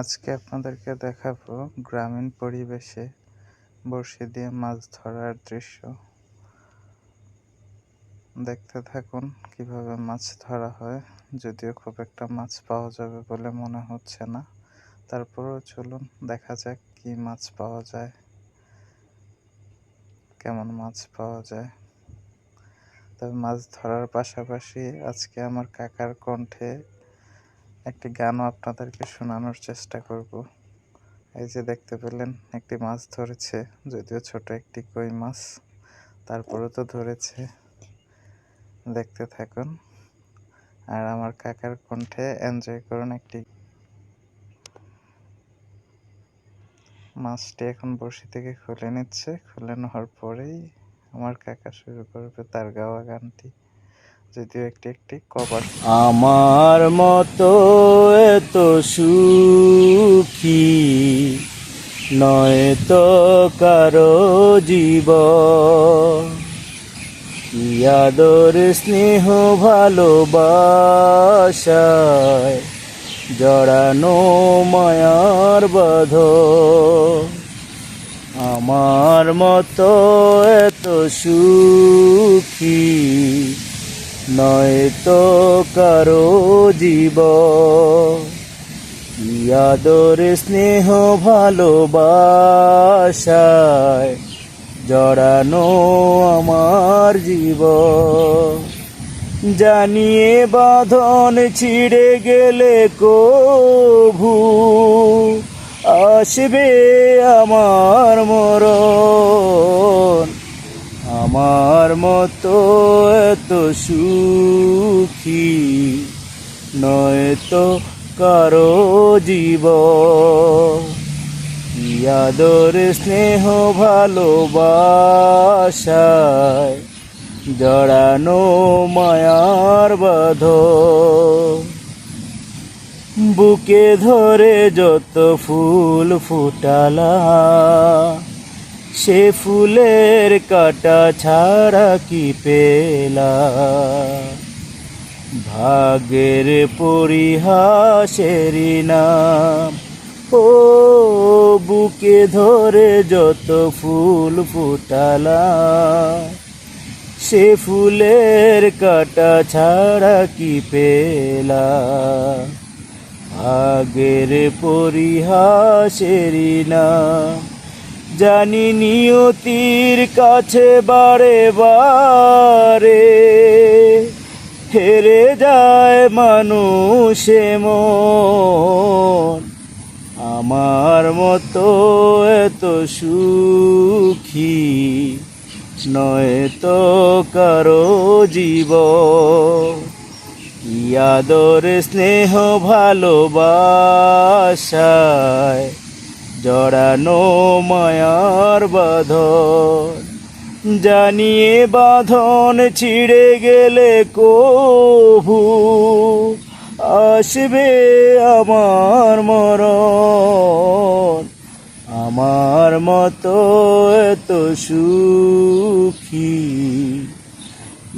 আজকে আপনাদেরকে দেখাবো গ্রামীণ পরিবেশে বড়শি দিয়ে মাছ ধরার দৃশ্য। দেখতে থাকুন কীভাবে মাছ ধরা হয়, যদিও খুব একটা মাছ পাওয়া যাবে বলে মনে হচ্ছে না। তারপরেও চলুন দেখা যাক কি মাছ পাওয়া যায়, কেমন মাছ পাওয়া যায়। তবে মাছ ধরার পাশাপাশি আজকে আমার কাকার কণ্ঠে একটি গানও আপনাদেরকে শোনানোর চেষ্টা করব। এই যে দেখতে পেলেন, একটি মাছ ধরেছে, যদিও ছোট একটি কই মাছ। তারপরেও তো ধরেছে। দেখতে থাকুন। আর আমার কাকার কণ্ঠে এনজয় করুন একটি মাছটি এখন বড়শি থেকে খুলে নিচ্ছে। খুলে নেওয়ার পরেই আমার কাকা শুরু করবে তার গাওয়া গানটি। যদিও একটি একটি কভার আমার মতো এত সুখী নয় তো কারও জীব। কি আদর স্নেহ ভালোবাসায় জড়ানো মায়ার বাধ। আমার মতো এত সুখী নয় তো কারও জীব। কি আদর স্নেহ ভালোবাসায় জড়ানো আমার জীব। জানিয়ে বাঁধন ছিঁড়ে গেলে কভু, আসবে আমার মরণ। আমার মতো এত সুখী নয় তো কারও জীব। কি আদর, স্নেহ, ভালোবাসায় জড়ানো মায়ার বাধ। বুকে ধরে যত ফুল ফুটালা সে ফুলের কাটা ছাড়া কি পেলা ভাগের পরিহাসেরই নাম ও বুকে ধরে যত ফুল ফুটালা সে ফুলের কাটা ছাড়া কি পেলা আগের পরিহাসেরই নাম জানি নিয়তির কাছে বারে বারে হেরে যায় মানুষে মন। আমার মতো এত সুখী নয় তো কারও জীব কি আদর স্নেহ ভালোবাসায় জড়ানো মায়ার বাঁধন। জানিয়ে বাঁধন ছিঁড়ে গেলে কভু আসবে আমার মরণ। আমার মতো এত সুখী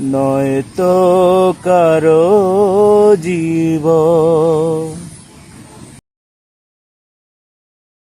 নয় তো কারও জীবন।